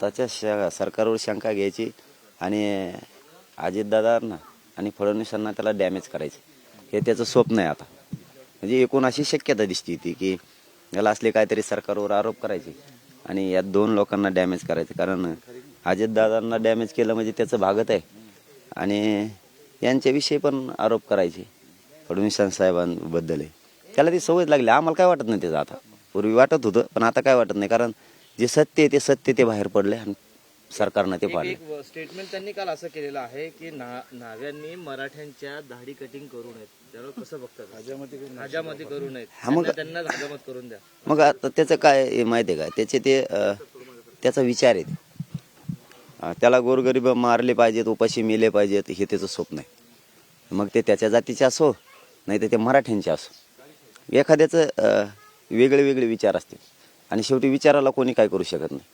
त्याच्या श सरकारवर शंका घ्यायची आणि अजितदादांना आणि फडणवीसांना त्याला डॅमेज करायचे. हे त्याचं स्वप्न आहे आता. म्हणजे एकूण अशी शक्यता दिसती ती की याला असले काहीतरी सरकारवर आरोप करायचे आणि या दोन लोकांना डॅमेज करायचं. कारण अजितदादांना डॅमेज केलं म्हणजे त्याचं भागत आहे. आणि यांच्याविषयी पण आरोप करायचे फडणवीस साहेबांबद्दल. आहे. त्याला ती सवय लागली. आम्हाला काय वाटत नाही त्याचं आता. पूर्वी वाटत होतं पण आता काय वाटत नाही. कारण जे सत्य आहे ते सत्य ते बाहेर पडले आणि सरकारनं ते पाडले एक स्टेटमेंट त्यांनी काल असं केलेलं आहे की ना नाव्यांनी मराठ्यांच्या दाढी कटिंग करू नयेत. कसं बघतात? हजामध्ये करू नयेत. मग- त्यांना त्यांना हजामत करून द्या. मग आता त्याचं काय माहिती आहे का? त्याचे ते त्याचा विचार आहे. त्याला गोरगरीब मारले पाहिजेत उपाशी मेले पाहिजेत हे त्याचं स्वप्न आहे. मग ते त्याच्या जातीचे असो नाही तर ते मराठ्यांचे असो. एखाद्याचं वेगळे वेगळे विचार असतील. आणि शेवटी विचाराला कोणी काय करू शकत नाही.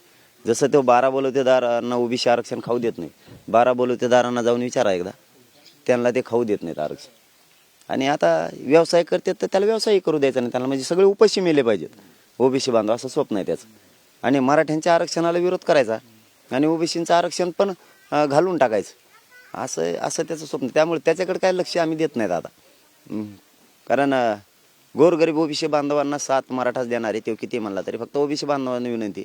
जसं तो बारा बलुतेदारांना ओबीसी आरक्षण खाऊ देत नाही बारा बलुतेदारांना जाऊन विचारा एकदा. त्यांना ते खाऊ देत नाहीत आरक्षण. आणि आता व्यवसाय करतात तर त्याला व्यवसायही करू द्यायचा नाही त्याला म्हणजे सगळे उपाशी मेले पाहिजेत. ओबीसी बांधव असं स्वप्न आहे त्याचं. आणि मराठ्यांच्या आरक्षणाला विरोध करायचा आणि ओबीसींचं आरक्षण पण घालून टाकायचं. असं असं त्याचं स्वप्न त्यामुळे त्याच्याकडे काय लक्ष आम्ही देत नाहीत आता. कारण गोरगरीब ओबीसी बांधवांना सात मराठाच देणार आहे तो किती म्हणला तरी फक्त ओबीसी बांधवांना विनंती.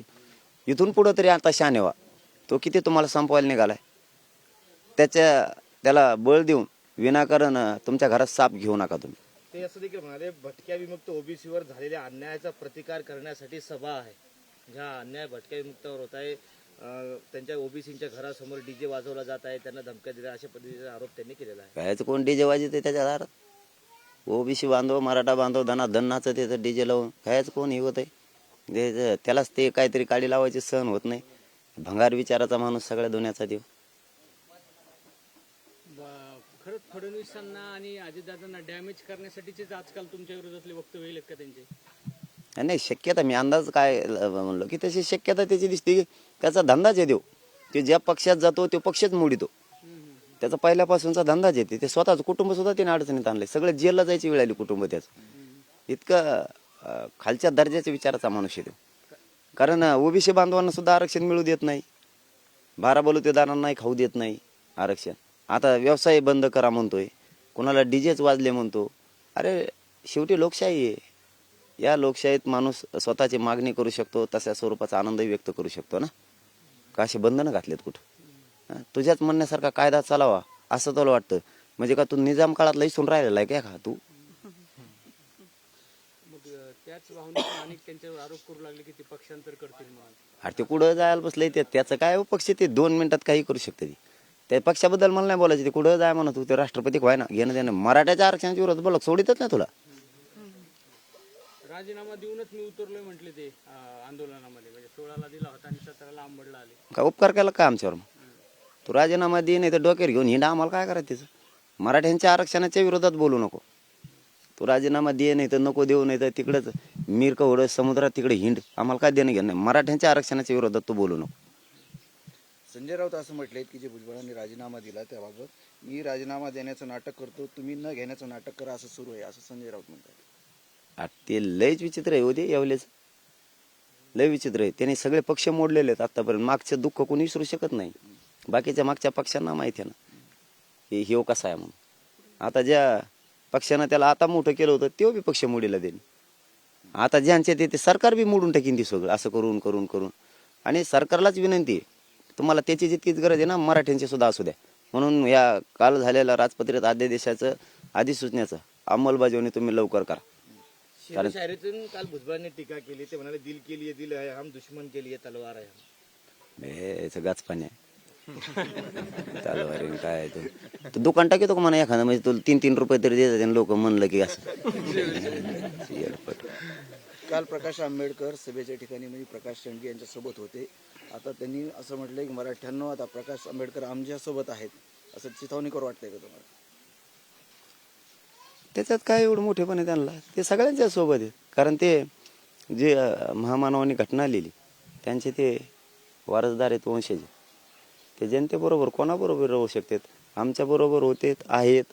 इथून पुढं तरी आता शाने व्हा तो किती तुम्हाला संपवायला निघालाय? त्याच्या त्याला बळ देऊन विनाकारण तुमच्या घरात साप घेऊ नका तुम्ही. ते असं देखील म्हणाले भटक्या विमुक्त ओबीसीवर झालेल्या अन्यायाचा प्रतिकार करण्यासाठी सभा आहे. ज्या अन्याय भटक्या विमुक्तावर होत आहे त्यांच्या ओबीसीच्या घरासमोर डीजे वाजवला जात आहे त्यांना धमक्या दिल्या अशा पद्धतीचा आरोप त्यांनी केलेला आहे. कायचं कोण डीजे वाजते त्याच्या दारात? ओबीसी बांधव मराठा बांधव धना धन नाचत येतं डीजे लावून कायच कोण? हे होत आहे त्यालाच ते काहीतरी काडी लावायचे सहन होत नाही. भंगार विचाराचा माणूस सगळ्या दुनियाचा देव. खरंच फडणवीसांना आणि अजितदादांना डॅमेज करण्यासाठीचेच आजकाल तुमच्या विरोधातले वक्तव्य येईल का त्यांचे? नाही, शक्यता मी अंदाज काय म्हणलो की तशी शक्यता त्याची दिसते की त्याचा धंदाच आहे देव. ते ज्या पक्षात जातो तो पक्षच मोडितो. त्याचा पहिल्यापासूनचा धंदाच येते ते. स्वतःच कुटुंब सुद्धा त्याने अडचणीत आणले सगळं जेलला जायची वेळ आली कुटुंब त्याचं. इतकं खालच्या दर्जाच्या विचाराचा माणूस येतो कारण ओबीसी बांधवांना सुद्धा आरक्षण मिळू देत नाही. बारा बलुतेदारांनाही खाऊ देत नाही आरक्षण. आता व्यवसाय बंद करा म्हणतोय. कोणाला डीजेच वाजले म्हणतो. अरे शेवटी लोकशाही आहे. या लोकशाहीत माणूस स्वतःची मागणी करू शकतो तशा स्वरूपाचा आनंदही व्यक्त करू शकतो ना? का असे बंधनं घातलेत कुठं? तुझ्याच म्हणण्यासारखा कायदा चालावा असं तुला वाटतं? म्हणजे का तू निजाम काळात लईसून राहिलेला आहे का तू? की अरे ते कुठं जायला बसलंय ते? त्याचं काय पक्ष ते? दोन मिनिटात काही करू शकते ते. त्या पक्षाबद्दल मला नाही बोलायचं. ते कुठं जाय म्हणत तू ते राष्ट्रपती व्हाय ना घेणं देणं. मराठ्याच्या आरक्षणाच्या विरोधात बोला सोडितच नाही तुला. राजीनामा देऊनच मी उतरलोय म्हटले ते आंदोलनामध्ये. म्हणजे सोळाला दिला होता आणि सतराला आंबडला आले. काय उपकार केला काय आमच्यावर मग? तू राजीनामा दे नाही तर डोक्यावर घेऊन हिंडा आम्हाला काय करायचं त्याचं? मराठ्यांच्या आरक्षणाच्या विरोधात बोलू नको. तू राजीनामा दे नाही तर नको देऊ नाही तर तिकडंच मिरक होडं समुद्रात तिकडे हिंड आम्हाला काय देणं घेणं नाही. मराठ्यांच्या आरक्षणाच्या विरोधात तू बोलू नको. संजय राऊत असं म्हटले की जे भुजबळांनी राजीनामा दिला त्याबाबत मी राजीनामा देण्याचं नाटक करतो तुम्ही न घेण्याचं नाटक करा असं सुरू आहे असं संजय राऊत म्हणतात. ते लयच विचित्र आहे होते यावलेच लय विचित्र आहे. त्याने सगळे पक्ष मोडलेले आहेत आतापर्यंत. मागचं दुःख कोणी विसरू शकत नाही. बाकीच्या मागच्या पक्षांना माहिती आहे ना. हे ह्यो कसा आहे म्हणून. आता ज्या पक्षानं त्याला आता मोठं केलं होतं तो बी पक्ष मोडीला देईन. आता ज्यांचे ते ते सरकार बी मोडून टाकीन ती सगळं असं करून करून करून. आणि सरकारलाच विनंती आहे. तुम्हाला त्याची जितकीच गरज आहे ना मराठ्यांची सुद्धा असू द्या. म्हणून या काल झालेल्या राजपत्रित अध्यादेशाचं अधिसूचनेचं अंमलबजावणी तुम्ही लवकर करा. कारण- काल भुजबळांनी टीका केली ते म्हणाले दिल के लिए दिल है हम दुश्मन के लिए तलवार है हम हे गाच पाणी आहे. तलवारी काय आहे ते. तू दुकान टाकतो का म्हणा एखादं? म्हणजे तुला तीन तीन रुपये तरी देतात लोक म्हणलं की असं. येडपट. काल प्रकाश आंबेडकर सभेच्या ठिकाणी म्हणजे प्रकाश शेंडगे यांच्या सोबत होते. आता त्यांनी असं म्हटलंय की मराठ्यांनो आता प्रकाश आंबेडकर आमच्यासोबत आहेत. असं चिथावणीकर वाटतंय का तुम्हाला? त्याच्यात काय एवढं मोठेपण आहे त्यांना? ते सगळ्यांच्या सोबत आहेत. कारण ते जे अं, महामानवानी घटना लिहिली त्यांचे ते वारसदार आहेत वंशज. ते जनतेबरोबर कोणाबरोबर राहू शकतात? आमच्याबरोबर होते आहेत.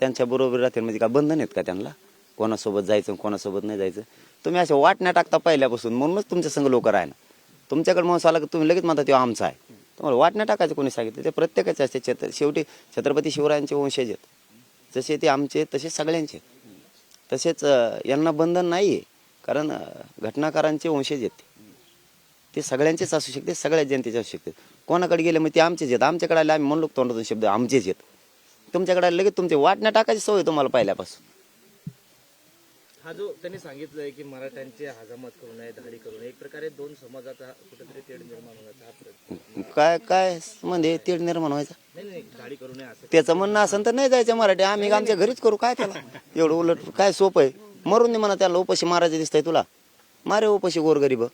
त्यांच्याबरोबर राहतील म्हणजे का बंधन आहेत का त्यांना? कोणासोबत जायचं कोणासोबत नाही जायचं? तुम्ही असे वाटण्या टाकता पहिल्यापासून. म्हणूनच तुमच्या संग लोक राहणार तुमच्याकडे माणूस आला की तुम्ही लगेच म्हणता तो आमचा आहे. तुम्हाला वाटण्या टाकायचं कोणी सांगितलं? ते प्रत्येकाचे असते. छत्र शेवटी छत्रपती शिवरायांचे वंशज आहेत. जसे ते आमचे तसे सगळ्यांचे आहेत. तसेच यांना बंधन नाही आहे कारण घटनाकारांचे वंशज आहेत ते. सगळ्यांचेच असू शकते सगळ्या जनतेचे असू शकते. कोणाकडे गेले मग ते आमचेच आहेत. आमच्याकडे आले आम्ही म्हणलो तोंडातून शब्द आमचेच आहेत. तुमच्याकडे आले लगेच तुमचे वाटण्या टाकायची सवय तुम्हाला पहिल्यापासून. हा जो त्यांनी सांगितलंय की मराठ्यांची हजामत करू नये धाडी करू नये एक प्रकारे दोन समाजाचा कुठेतरी तेढ निर्माण होण्याचा हा प्रयत्न काय काय म्हणजे तीड निर्माण व्हायचा? नाही नाही धाडी करू नये असं. त्याचं म्हणणं असेल तर नाही जायचं मराठी. आम्ही आमच्या घरीच करू काय त्याला? एवढं उलट काय सोपं आहे? मरून दे म्हणा त्याला उपाशी मारायचं दिसतंय तुला. मारे उपाशी गोरगरीब.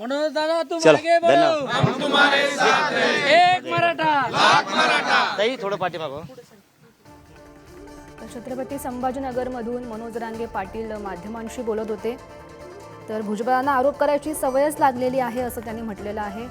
मनोज दादा तू चला मागे. धन्यवाद. एक मराठा. ताई थोडं पाठीमागं. तर छत्रपती संभाजीनगरमधून मनोज रांगे पाटील माध्यमांशी बोलत होते. तर भुजबळांना आरोप करायची सवयच लागलेली आहे असं त्यांनी म्हटलेलं आहे.